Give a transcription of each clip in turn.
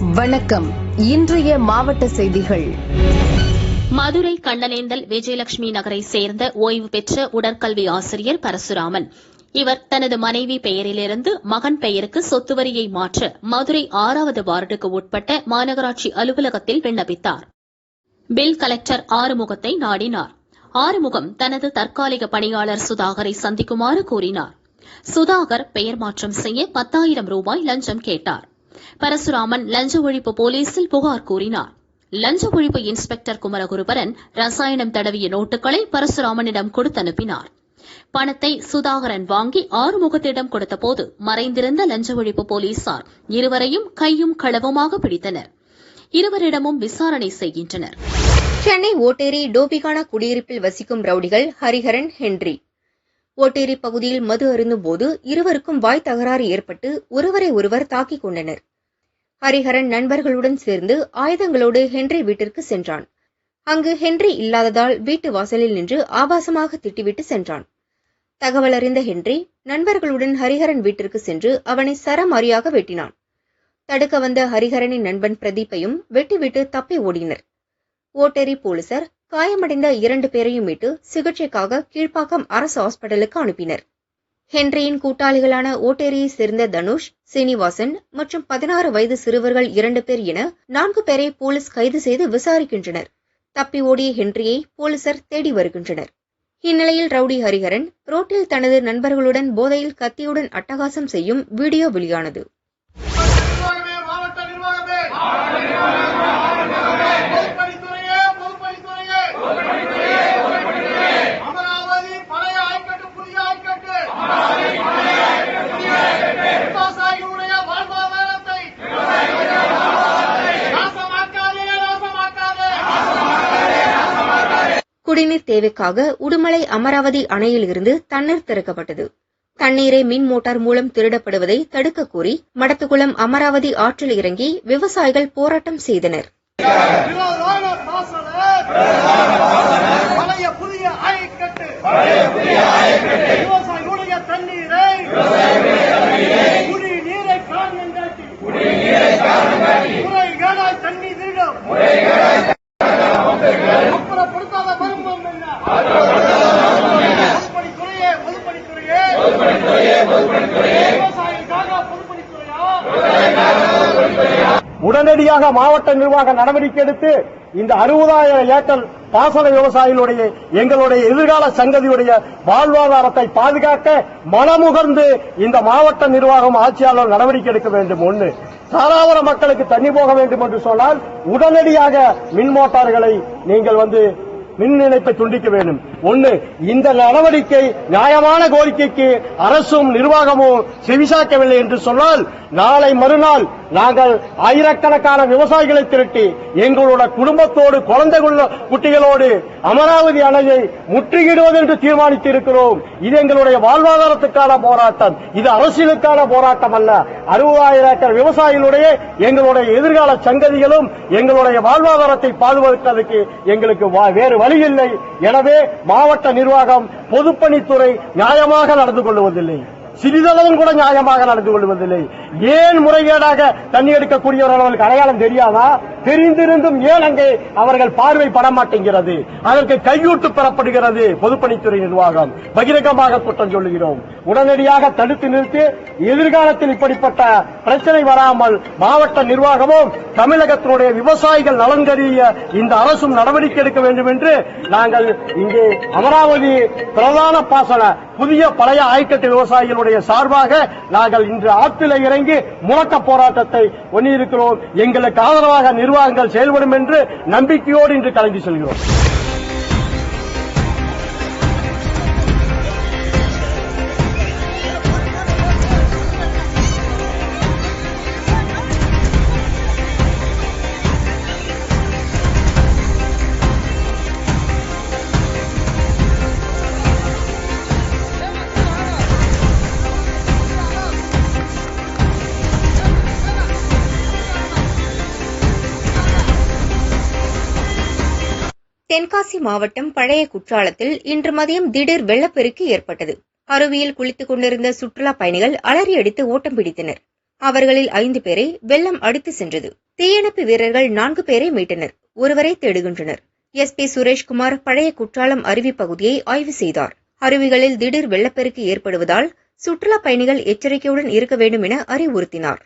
வணக்கம். இன்றைய மாவட்ட செய்திகள். மதுரை கண்ணனேந்தல் விஜயலட்சுமி நகரை சேர்ந்த ஓய்வு பெற்ற உடற்கல்வி ஆசிரியர் பரசுராமன். இவர் தனது மனைவி பெயரிலிருந்து மகன் பெயருக்கு சொத்து வரியை மாற்ற மதுரை ஆறாவது வார்டுக்கு உட்பட்ட மாநகராட்சி அலுவலகத்தில் விண்ணப்பித்தார். பில் கலெக்டர் ஆறுமுகத்தை நாடினார். ஆறுமுகம் தனது தற்காலிக பணியாளர் சுதாகரை சந்திக்குமாறு கூறினார். சுதாகர் பெயர் மாற்றம் செய்ய பத்தாயிரம் ரூபாய் லஞ்சம் கேட்டார். பரசுராமன் லஞ்ச ஒழிப்பு போலீசில் புகார் கூறினார். லஞ்ச ஒழிப்பு இன்ஸ்பெக்டர் குமரகுருபரன் ரசாயனம் தடவிய நோட்டுகளை பரசுராமனிடம் கொடுத்து அனுப்பினார். பணத்தை சுதாகரன் வாங்கி ஆறுமுகத்திடம் கொடுத்தபோது மறைந்திருந்த லஞ்ச ஒழிப்பு போலீசார் இருவரையும் கையும் களவுமாக பிடித்தனர். இருவரிடமும் விசாரணை செய்கின்றனர். சென்னை ஓட்டேரி டோபிகானா குடியிருப்பில் வசிக்கும் ரவுடிகள் ஹரிஹரன் ஹென்றி. ஓட்டேரி பகுதியில் மது அருந்தும் போது இருவருக்கும் வாய் தகராறு ஏற்பட்டு ஒருவரை ஒருவர் தாக்கிக் கொண்டனர். ஹரிஹரன் நண்பர்களுடன் சேர்ந்து ஆயுதங்களோடு ஹென்றி வீட்டிற்கு சென்றான். அங்கு ஹென்றி இல்லாததால் வீட்டு வாசலில் நின்று ஆபாசமாக திட்டிவிட்டு சென்றான். தகவல் அறிந்த ஹென்றி நண்பர்களுடன் ஹரிஹரன் வீட்டிற்கு சென்று அவனை சரமாரியாக வெட்டினான். தடுக்க வந்த ஹரிஹரனின் நண்பன் பிரதீப்பையும் வெட்டிவிட்டு தப்பி ஓடினர். ஓட்டேரி போலீசார் காயமடைந்த இரண்டு பேரையும் மீட்டு சிகிச்சைக்காக கீழ்ப்பாக்கம் அரசு ஹாஸ்பிட்டலுக்கு அனுப்பினர். ஹென்ரியின் கூட்டாளிகளான ஓட்டேரியைச் சேர்ந்த தனுஷ் சீனிவாசன் மற்றும் பதினாறு வயது சிறுவர்கள் இரண்டு பேர் என நான்கு பேரை போலீஸ் கைது செய்து விசாரிக்கின்றனர். தப்பி ஓடிய ஹென்ரியை போலீசார் தேடி வருகின்றனர். இந்நிலையில் ரவுடி ஹரிஹரன் ரோட்டில் தனது நண்பர்களுடன் போதையில் கத்தியுடன் அட்டகாசம் செய்யும் வீடியோ வெளியானது நிர்வாகமே மாவட்ட நிர்வாகமே பொதுப்பணித்துறையே பொதுப்பணித்துறையே அமராவதி பழைய ஆய்க்கட்டு புதிய ஆய்க்கட்டு விவசாயிகளுடைய வாழ்வாதாரத்தை நாசமாக்காதே நாசமாக்காதே குடிநீர் தேவைக்காக உடுமலை அமராவதி அணையில் இருந்து தண்ணீர் திறக்கப்பட்டது. தண்ணீரை மின் மோட்டார் மூலம் திருடப்படுவதை தடுக்க கோரி மடத்துக்குளம் அமராவதி ஆற்றில் இறங்கி விவசாயிகள் போராட்டம் செய்தனர். தண்ணீரை உடனடியாக மாவட்ட நிர்வாகம் நடவடிக்கை எடுத்து இந்த அறுபதாயிரம் ஏக்கர் பாசன விவசாயிகளுடைய எங்களுடைய எதிர்கால சங்கதியுடைய வாழ்வாதாரத்தை பாதுகாக்க மனமுகர்ந்து இந்த மாவட்ட நிர்வாகம் ஆட்சியாளர் நடவடிக்கை எடுக்க வேண்டும். ஒன்று சாராவர மக்களுக்கு தண்ணி போக வேண்டும் என்று சொன்னால் உடனடியாக மின் மோட்டார்களை நீங்கள் வந்து மின் இணைப்பை துண்டிக்க வேண்டும். ஒன்று இந்த நடவடிக்கை நியாயமான கோரிக்கைக்கு அரசும் நிர்வாகமும் செவிசாக்கவில்லை என்று சொன்னால் நாளை மறுநாள் நாங்கள் ஆயிரக்கணக்கான விவசாயிகளை திரட்டி எங்களோட குடும்பத்தோடு குழந்தை குட்டிகளோடு அமராவதி அணையை முற்றுகிடுவது என்று தீர்மானித்து இருக்கிறோம் இது எங்களுடைய வாழ்வாதாரத்துக்கான போராட்டம். இது அரசியலுக்கான போராட்டம் அல்ல. அறுபதாயிரம் ஏக்கர் விவசாயிகளுடைய எங்களுடைய எதிர்கால சங்கதிகளும் எங்களுடைய வாழ்வாதாரத்தை பாதுகாப்பதற்கு எங்களுக்கு வா- வேறு வழி இல்லை எனவே மாவட்ட நிர்வாகம் பொதுப்பணித்துறை நியாயமாக நடந்து கொள்வதில்லை சிறிதளவும் கூட நியாயமாக நடந்து கொள்வதில்லை ஏன் முறைகேடாக தண்ணி எடுக்கக்கூடியவர்களுக்கு அடையாளம் தெரியாதா? தெரிந்திருந்தும் ஏன் அங்கே அவர்கள் பார்வை பட மாட்டேங்கிறது அதற்கு கையூட்டு பெறப்படுகிறது பொதுப்பணித்துறை நிர்வாகம். பகிரங்கமாக குற்றம் சொல்லுகிறோம். உடனடியாக தடுத்து நிறுத்தி எதிர்காலத்தில் இப்படிப்பட்ட பிரச்சனை வராமல் மாவட்ட நிர்வாகமும் தமிழகத்தினுடைய விவசாயிகள் நலன் கருதிய இந்த அரசும் நடவடிக்கை எடுக்க வேண்டும் என்று நாங்கள் இங்கே அமராவதி பிரதான பாசன புதிய பழைய ஆய்க்கட்டு விவசாயிகளுடைய சார்பாக நாங்கள் இன்று ஆற்றில இறங்கி முழக்க போராட்டத்தை ஒன்றியிருக்கிறோம். எங்களுக்கு ஆதரவாக நிர்வாகங்கள் செயல்படும் என்று நம்பிக்கையோடு இன்று கலந்து செல்கிறோம். தென்காசி மாவட்டம் பழைய குற்றாலத்தில் இன்று மதியம் திடீர் வெள்ளப்பெருக்கு ஏற்பட்டது. அருவியில் குளித்துக் கொண்டிருந்த சுற்றுலா பயணிகள் அலறி அடித்து ஓட்டம் பிடித்தனர். அவர்களில் ஐந்து பேரை வெள்ளம் அடித்து சென்றது. தீயணைப்பு வீரர்கள் நான்கு பேரை மீட்டனர். ஒருவரை தேடுகின்றனர். எஸ் பி சுரேஷ்குமார் பழைய குற்றாலம் அருவி பகுதியை ஆய்வு செய்தார். அருவிகளில் திடீர் வெள்ளப்பெருக்கு ஏற்படுவதால் சுற்றுலா பயணிகள் எச்சரிக்கையுடன் இருக்க வேண்டும் என அறிவுறுத்தினார்.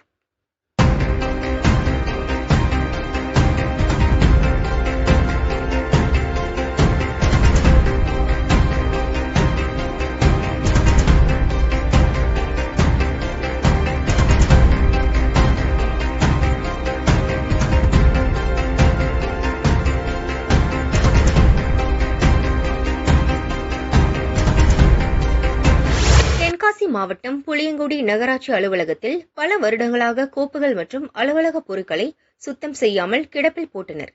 மாவட்டம் புளியங்குடி நகராட்சி அலுவலகத்தில் பல வருடங்களாக கோப்புகள் மற்றும் அலுவலக பொருட்களை சுத்தம் செய்யாமல் கிடப்பில் போட்டனர்.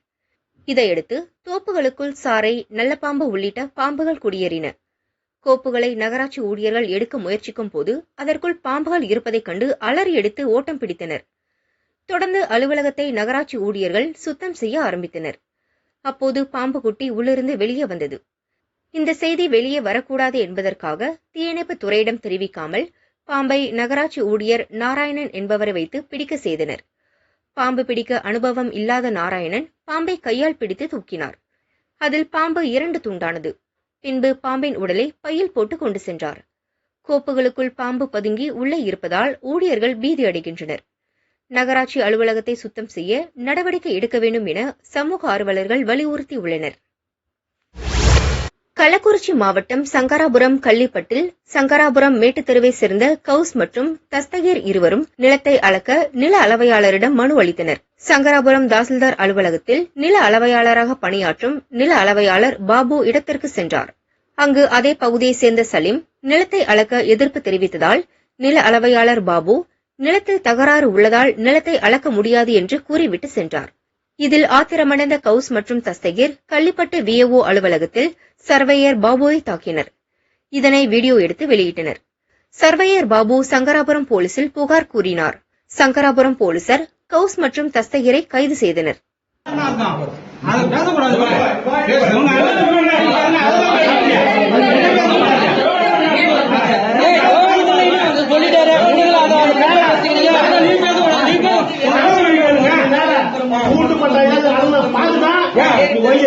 இதையடுத்து தோப்புகளுக்குள் சாறை நல்லப்பாம்பு உள்ளிட்ட பாம்புகள் குடியேறின. கோப்புகளை நகராட்சி ஊழியர்கள் எடுக்க முயற்சிக்கும் போது அதற்குள் பாம்புகள் இருப்பதைக் கண்டு அலறி எடுத்து ஓட்டம் பிடித்தனர். தொடர்ந்து அலுவலகத்தை நகராட்சி ஊழியர்கள் சுத்தம் செய்ய ஆரம்பித்தனர். அப்போது பாம்பு குட்டி உள்ளிருந்து வெளியே வந்தது. இந்த செய்தி வெளியே வரக்கூடாது என்பதற்காக தீயணைப்பு துறையிடம் தெரிவிக்காமல் பாம்பை நகராட்சி ஊழியர் நாராயணன் என்பவரை வைத்து பிடிக்க செய்தனர். பாம்பு பிடிக்க அனுபவம் இல்லாத நாராயணன் பாம்பை கையால் பிடித்து தூக்கினார். அதில் பாம்பு இரண்டு துண்டானது. பின்பு பாம்பின் உடலை பையில் போட்டு கொண்டு சென்றார். கோப்புகளுக்குள் பாம்பு பதுங்கி உள்ளே இருப்பதால் ஊழியர்கள் பீதி அடைகின்றனர். நகராட்சி அலுவலகத்தை சுத்தம் செய்ய நடவடிக்கை எடுக்க வேண்டும் என சமூக ஆர்வலர்கள் வலியுறுத்தியுள்ளனர். கள்ளக்குறிச்சி மாவட்டம் சங்கராபுரம் கள்ளிப்பட்டில் சங்கராபுரம் மேட்டுத்தெருவை சேர்ந்த கவுஸ் மற்றும் தஸ்தகீர் இருவரும் நிலத்தை அளக்க நில அளவையாளரிடம் மனு அளித்தனர். சங்கராபுரம் தாசில்தார் அலுவலகத்தில் நில அளவையாளராக பணியாற்றும் நில அளவையாளர் பாபு இடத்திற்கு சென்றார். அங்கு அதே பகுதியைச் சேர்ந்த சலீம் நிலத்தை அளக்க எதிர்ப்பு தெரிவித்ததால் நில அளவையாளர் பாபு நிலத்தில் தகராறு உள்ளதால் நிலத்தை அளக்க முடியாது என்று கூறிவிட்டு சென்றார். இதில் ஆத்திரமடைந்த கவுஸ் மற்றும் தஸ்தகிர் கள்ளிப்பட்டு விஏஓ அலுவலகத்தில் சர்வேயர் பாபுவை தாக்கினர். இதனை வீடியோ எடுத்து வெளியிட்டனர். சர்வேயர் பாபு சங்கராபுரம் போலீசில் புகார் கூறினார். சங்கராபுரம் போலீசார் கவுஸ் மற்றும் தஸ்தகிரை கைது செய்தனர். சொல்லிட்டாரு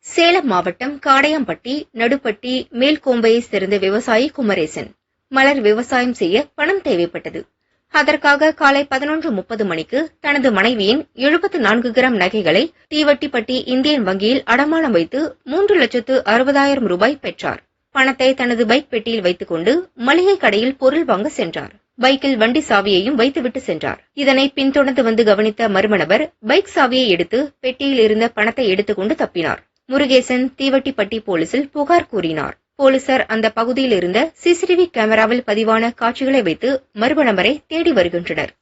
சேலம் மாவட்டம் காடையாம்பட்டி நடுப்பட்டி மேல்கோம்பையைச் சேர்ந்த விவசாயி குமரேசன். மலர் விவசாயம் செய்ய பணம் தேவைப்பட்டது. அதற்காக காலை பதினொன்று முப்பது மணிக்கு தனது மனைவியின் எழுபத்து நான்கு கிராம் நகைகளை தீவட்டிப்பட்டி இந்தியன் வங்கியில் அடமானம் வைத்து மூன்று லட்சத்து அறுபதாயிரம் ரூபாய் பெற்றார். பணத்தை தனது பைக் பெட்டியில் வைத்துக் கொண்டு மளிகை கடையில் பொருள் வாங்க சென்றார். பைக்கில் வண்டி சாவியையும் வைத்துவிட்டு சென்றார். இதனை பின்தொடர்ந்து வந்து கவனித்த மர்ம நபர் பைக் சாவியை எடுத்து பெட்டியில் இருந்த பணத்தை எடுத்துக்கொண்டு தப்பினார். முருகேசன் தீவட்டிப்பட்டி போலீசில் புகார் கூறினார். போலீசார் அந்த பகுதியில் இருந்த சிசிடிவி கேமராவில் பதிவான காட்சிகளை வைத்து மர்ம நபரை தேடி வருகின்றனர்.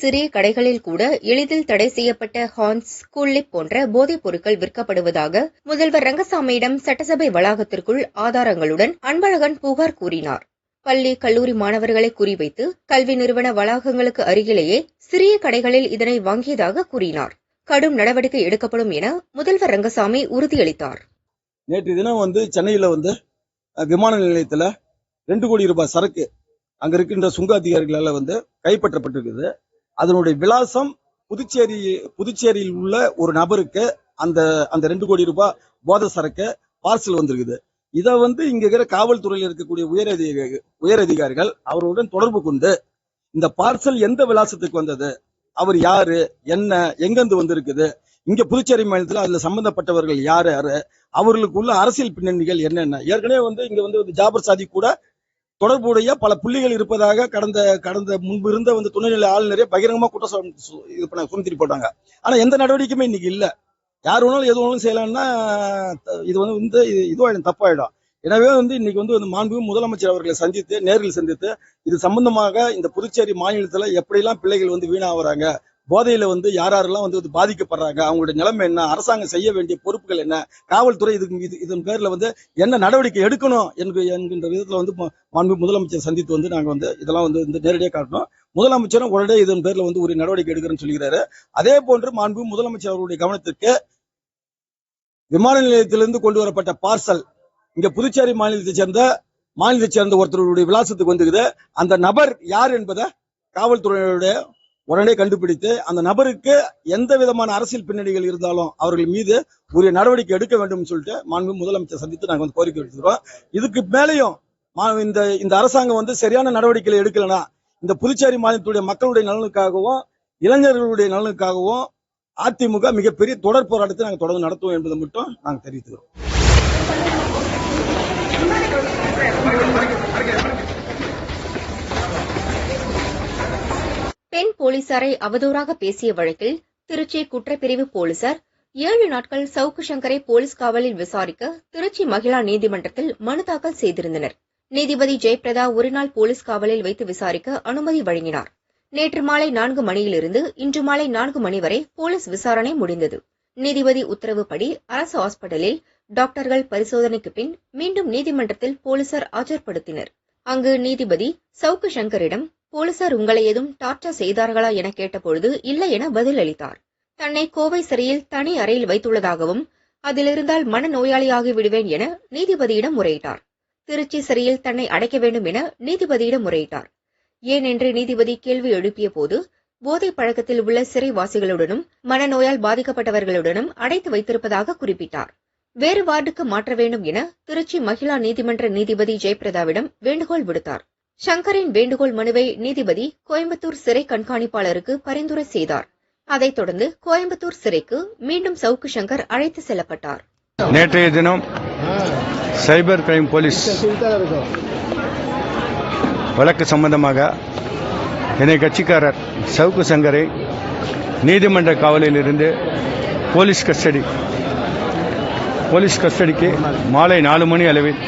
சிறிய கடைகளில் கூட எளிதில் தடை செய்யப்பட்ட ஹான்ஸ் கூல்லிப் போன்ற போதைப் பொருட்கள் விற்கப்படுவதாக முதல்வர் ரங்கசாமியிடம் சட்டசபை வளாகத்திற்குள் ஆதாரங்களுடன் அன்பழகன் புகார் கூறினார். பள்ளி கல்லூரி மாணவர்களை குறிவைத்து கல்வி நிறுவன வளாகங்களுக்கு அருகிலேயே சிறிய கடைகளில் இதனை வாங்கியதாக கூறினார். கடும் நடவடிக்கை எடுக்கப்படும் என முதல்வர் ரங்கசாமி உறுதியளித்தார். நேற்று தினம் வந்து சென்னையில வந்து விமான நிலையத்துல ரெண்டு கோடி ரூபாய் சரக்கு அங்க இருக்கின்ற சுங்க அதிகாரிகளால வந்து கைப்பற்றப்பட்டிருக்குது. அதனுடைய விலாசம் புதுச்சேரி புதுச்சேரியில் உள்ள ஒரு நபருக்கு அந்த அந்த ரெண்டு கோடி ரூபாய் போதை சரக்கு பார்சல் வந்திருக்குது. இதை வந்து இங்க இருக்கிற காவல்துறையில் இருக்கக்கூடிய உயர் அதிகாரி உயர் அதிகாரிகள் அவருடன் தொடர்பு கொண்டு இந்த பார்சல் எந்த விலாசத்துக்கு வந்தது அவர் யாரு என்ன எங்கிருந்து வந்திருக்குது இங்க புதுச்சேரி மாநிலத்தில் அதுல சம்பந்தப்பட்டவர்கள் யாரு யாரு அவர்களுக்குள்ள அரசியல் பின்னணிகள் என்னென்ன? ஏற்கனவே வந்து இங்க வந்து ஜாபர் சாதி கூட தொடர்புடைய பல புள்ளிகள் இருப்பதாக கடந்த கடந்த முன்பு இருந்த வந்து துணைநிலை ஆளுநரே பகிரங்கமா குற்றம் இது பண்ண சுமத்திட்டு போட்டாங்க. ஆனா எந்த நடவடிக்கையுமே இன்னைக்கு இல்ல. யார் வேணாலும் எது வேணாலும் செய்யலாம்னா இது வந்து வந்து இதுவாயிடும் தப்பாயிடும். எனவே வந்து இன்னைக்கு வந்து மாண்பு முதலமைச்சர் அவர்களை சந்தித்து நேரில் சந்தித்து இது சம்பந்தமாக இந்த புதுச்சேரி மாநிலத்துல எப்படியெல்லாம் பிள்ளைகள் வந்து வீணாகிறாங்க போதையில வந்து யார் யாரெல்லாம் வந்து பாதிக்கப்படுறாங்க அவங்களுடைய நிலைமை என்ன அரசாங்கம் செய்ய வேண்டிய பொறுப்புகள் என்ன காவல்துறை இதுக்கு இது இதன் பேர்ல வந்து என்ன நடவடிக்கை எடுக்கணும் என்கு- என்கின்ற விதத்துல வந்து மாண்பு முதலமைச்சர் சந்தித்து வந்து நாங்க வந்து இதெல்லாம் வந்து இந்த நேரடியாக காட்டணும். முதலமைச்சரும் உடனே இதன் பேர்ல வந்து ஒரு நடவடிக்கை எடுக்கிறேன்னு சொல்லிக்கிறாரு. அதே போன்று மாண்பு முதலமைச்சர் அவருடைய கவனத்திற்கு விமான நிலையத்திலிருந்து கொண்டு வரப்பட்ட பார்சல் இங்க புதுச்சேரி மாநிலத்தை சேர்ந்த மாநிலத்தை சேர்ந்த ஒருத்தருடைய விலாசத்துக்கு வந்துக்குது அந்த நபர் யார் என்பதை காவல்துறையினுடைய உடனே கண்டுபிடித்து அந்த நபருக்கு எந்த விதமான அரசியல் பின்னணிகள் இருந்தாலும் அவர்கள் மீது உரிய நடவடிக்கை எடுக்க வேண்டும் சொல்லிட்டு மாண்பு முதலமைச்சர் சந்தித்து நாங்கள் வந்து கோரிக்கை எடுத்துக்கிறோம் இதுக்கு மேலேயும் மா- இந்த இந்த அரசாங்கம் வந்து சரியான நடவடிக்கைகளை எடுக்கலனா இந்த புதுச்சேரி மாநிலத்துடைய மக்களுடைய நலனுக்காகவும் இளைஞர்களுடைய நலனுக்காகவும் அதிமுக மிகப்பெரிய தொடர் போராட்டத்தை நாங்கள் தொடர்ந்து நடத்துவோம் என்பதை மட்டும் நாங்கள் தெரிவித்துக்கிறோம். பெண் போலீசாரை அவதூறாக பேசிய வழக்கில் திருச்சி குற்றப்பிரிவு போலீசார் ஏழு நாட்கள் சவுக்கு சங்கரை போலீஸ் காவலில் விசாரிக்க திருச்சி மகிழா நீதிமன்றத்தில் மனு தாக்கல் செய்திருந்தனர். நீதிபதி ஜெயபிரதா ஒருநாள் போலீஸ் காவலில் வைத்து விசாரிக்க அனுமதி வழங்கினார். நேற்று மாலை நான்கு மணியிலிருந்து இன்று மாலை நான்கு மணி வரை போலீஸ் விசாரணை முடிந்தது. நீதிபதி உத்தரவுப்படி அரசு ஹாஸ்பிட்டலில் டாக்டர்கள் பரிசோதனைக்கு பின் மீண்டும் நீதிமன்றத்தில் போலீசார் ஆஜர்படுத்தினர். அங்கு நீதிபதி சவுக்கு சங்கரிடம் போலீசார் உங்களை ஏதும் டார்ச்சர் செய்தார்களா என கேட்டபொழுது இல்லை என பதிலளித்தார். தன்னை கோவை சிறையில் தனி அறையில் வைத்துள்ளதாகவும் அதிலிருந்தால் மனநோயாளியாகி விடுவேன் என நீதிபதியிடம் முறையிட்டார். திருச்சி சிறையில் தன்னை அடைக்க வேண்டும் என நீதிபதியிடம் முறையிட்டார். ஏன் என்று நீதிபதி கேள்வி எழுப்பிய போது போதை பழக்கத்தில் உள்ள சிறைவாசிகளுடனும் மனநோயால் பாதிக்கப்பட்டவர்களுடனும் அடைத்து வைத்திருப்பதாக குறிப்பிட்டார். வேறு வார்டுக்கு மாற்ற வேண்டும் என திருச்சி மகிழா நீதிமன்ற நீதிபதி ஜெயபிரதாவிடம் வேண்டுகோள் விடுத்தார். சங்கரின் வேண்டுகோள் மனுவை நீதிபதி கோயம்புத்தூர் சிறை கண்காணிப்பாளருக்கு பரிந்துரை செய்தார். அதைத் தொடர்ந்து கோயம்புத்தூர் சிறைக்கு மீண்டும் சவுக்கு சங்கர் அழைத்து செல்லப்பட்டார். நேற்றைய தினம் சைபர் கிரைம் போலீஸ் வழக்கு சம்பந்தமாக என்னை கட்சிக்காரர் சவுக்கு சங்கரை நீதிமன்ற காவலில் இருந்து போலீஸ் கஸ்டடி போலீஸ் கஸ்டடிக்கு மாலை நாலு மணி அளவில்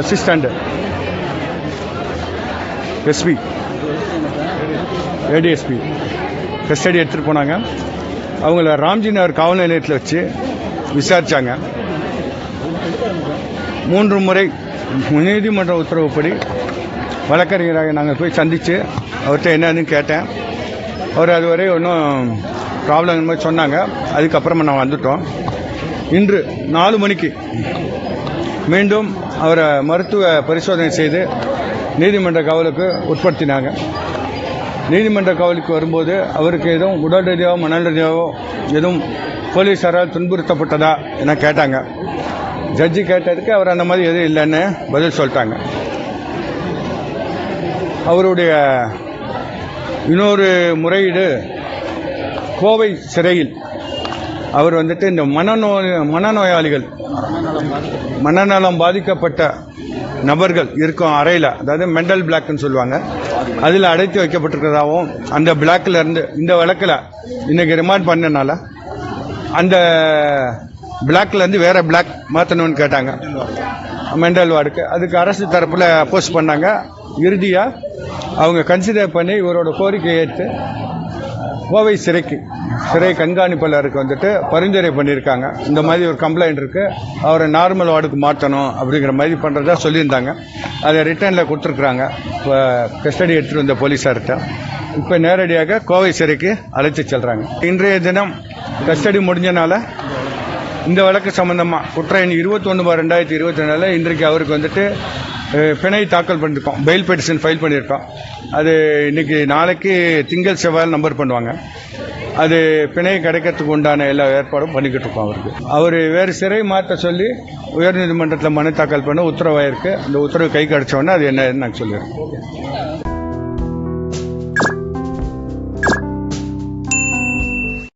அசிஸ்டண்ட் எஸ்பி ஏடிஎஸ்பி கஸ்டடி எடுத்துகிட்டு போனாங்க. அவங்கள ராம்ஜி நகர் காவல் நிலையத்தில் வச்சு விசாரித்தாங்க மூன்று முறை நீதிமன்ற உத்தரவுப்படி வழக்கறிஞராக நாங்கள் போய் சந்தித்து அவர்கிட்ட என்னன்னு கேட்டேன். அவர் அதுவரை ஒன்றும் ப்ராப்ளம் மாதிரி சொன்னாங்க. அதுக்கப்புறமா நான் வந்துட்டோம். இன்று நாலு மணிக்கு மீண்டும் அவரை மருத்துவ பரிசோதனை செய்து நீதிமன்ற காவலுக்கு உட்படுத்தினாங்க. நீதிமன்ற காவலுக்கு வரும்போது அவருக்கு எதுவும் உடல் ரீதியாவோ மணல் ரீதியாவோ எதுவும் போலீஸாரால் துன்புறுத்தப்பட்டதா என கேட்டாங்க. ஜட்ஜி கேட்டதுக்கு அவர் அந்த மாதிரி எதுவும் இல்லைன்னு பதில் சொல்லிட்டாங்க. அவருடைய இன்னொரு முறையீடு கோவை சிறையில் அவர் வந்துட்டு இந்த மனநோய் மனநோயாளிகள் மனநலம் பாதிக்கப்பட்ட நபர்கள் இருக்கும் அறையில் அதாவது மெண்டல் பிளாக்னு சொல்லுவாங்க அதில் அடைத்து வைக்கப்பட்டிருக்கிறதாகவும் அந்த பிளாக்ல இருந்து இந்த வழக்கில் இன்னைக்கு ரிமாண்ட் பண்ணனால அந்த பிளாக்ல இருந்து வேற பிளாக் மாற்றணும்னு கேட்டாங்க. மெண்டல் வார்டுக்கு. அதுக்கு அரசு தரப்பில் அப்போஸ் பண்ணாங்க. இறுதியாக அவங்க கன்சிடர் பண்ணி இவரோட கோரிக்கையை ஏற்று கோவை சிறைக்கு சிறை கண்காணிப்பாளருக்கு வந்துட்டு பரிந்துரை பண்ணியிருக்காங்க. இந்த மாதிரி ஒரு கம்ப்ளைண்ட் இருக்குது அவரை நார்மல் வார்டுக்கு மாற்றணும் அப்படிங்கிற மாதிரி பண்ணுறதா சொல்லியிருந்தாங்க. அதை ரிட்டர்னில் கொடுத்துருக்குறாங்க. இப்போ கஸ்டடி எடுத்துகிட்டு வந்த போலீஸார்கிட்ட இப்போ நேரடியாக கோவை சிறைக்கு அழைத்து செல்கிறாங்க இன்றைய தினம் கஸ்டடி முடிஞ்சனால இந்த வழக்கு சம்மந்தமாக குற்ற எண் இருபத்தொன்று ரெண்டாயிரத்தி இருபத்தி ரெண்டில் இன்றைக்கு அவருக்கு வந்துட்டு பிணை தாக்கல் பண்ணியிருக்கோம் பெயில் பெட்டிஷன் ஃபைல் பண்ணியிருக்கோம் அது இன்னைக்கு நாளைக்கு திங்கள் செவ்வாய் நம்பர் பண்ணுவாங்க. அது பிணை கிடைக்கிறதுக்கு உண்டான எல்லா ஏற்பாடும் பண்ணிக்கிட்டு இருக்கோம் அவருக்கு. அவர் வேறு சிறை மாற்ற சொல்லி உயர்நீதிமன்றத்தில் மனு தாக்கல் பண்ண உத்தரவாயிருக்கு. அந்த உத்தரவு கை கிடச்சோடனே அது என்னன்னு நாங்கள் சொல்லியிருக்கோம்